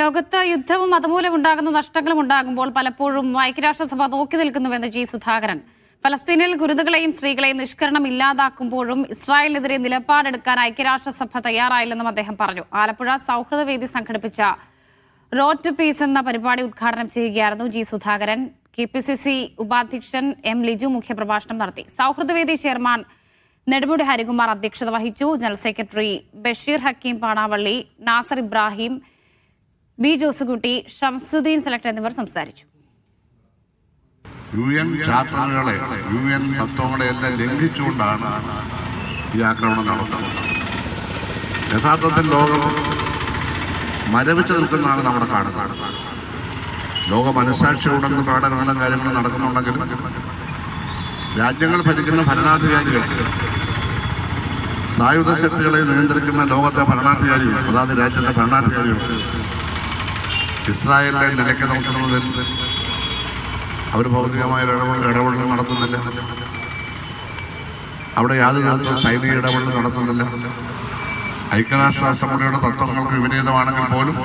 ലോകത്ത് യുദ്ധവും അതുമൂലം ഉണ്ടാകുന്ന നഷ്ടങ്ങളും ഉണ്ടാകുമ്പോൾ പലപ്പോഴും ഐക്യരാഷ്ട്രസഭ നോക്കി നിൽക്കുന്നുവെന്ന് ജി സുധാകരൻ. ഫലസ്തീനിൽ കുരുന്നുകളെയും സ്ത്രീകളെയും നിഷ്കരണം ഇല്ലാതാക്കുമ്പോഴും ഇസ്രായേലിനെതിരെ നിലപാടെടുക്കാൻ ഐക്യരാഷ്ട്രസഭ തയ്യാറായില്ലെന്നും അദ്ദേഹം പറഞ്ഞു. ആലപ്പുഴ സൗഹൃദവേദി സംഘടിപ്പിച്ച റോഡ് ടു പീസ് എന്ന പരിപാടി ഉദ്ഘാടനം ചെയ്യുകയായിരുന്നു G Sudhakaran. K P C C ഉപാധ്യക്ഷൻ എം ലിജു മുഖ്യപ്രഭാഷണം നടത്തി. സൗഹൃദവേദി ചെയർമാൻ നെടുമുടി ഹരികുമാർ അധ്യക്ഷത വഹിച്ചു. General secretary Basheer Hakeem Panavally Nasar Ibrahim B Josekutty Shamsuddin select എന്നിവർ സംസാരിച്ചു. യു എൻ ചാർട്ടറുകളെ യു എൻ തത്വങ്ങളെ എല്ലാം ലംഘിച്ചുകൊണ്ടാണ് ഈ ആക്രമണം നടത്തുന്നത് യഥാർത്ഥത്തിൽ ലോകം മരവിച്ചു നിൽക്കുന്നതാണ് നമ്മുടെ കാണുന്നത് ലോക മനസ്സാക്ഷിയോടൊന്ന് പ്രകടനങ്ങളും കാര്യങ്ങളും നടക്കുന്നുണ്ടെങ്കിൽ രാജ്യങ്ങൾ ഭരിക്കുന്ന ഭരണാധികാരികൾ സായുധ ശക്തികളെ നിയന്ത്രിക്കുന്ന ലോകത്തെ ഭരണാധികാരികൾ അതാത് രാജ്യത്തെ ഭരണാധികാരികൾ ഇസ്രായേലിനെ നിലയ്ക്ക് നോക്കുന്നതിൽ അവർ ഭൗതികമായ ഇടപെടൽ നടത്തുന്നില്ല. അവിടെ യാതൊരു സൈനിക ഇടപെടൽ നടത്തുന്നില്ല. ഐക്യരാഷ്ട്ര അസംബ്ലിയുടെ തത്വങ്ങൾക്ക് വിപരീതമാണെങ്കിൽ പോലും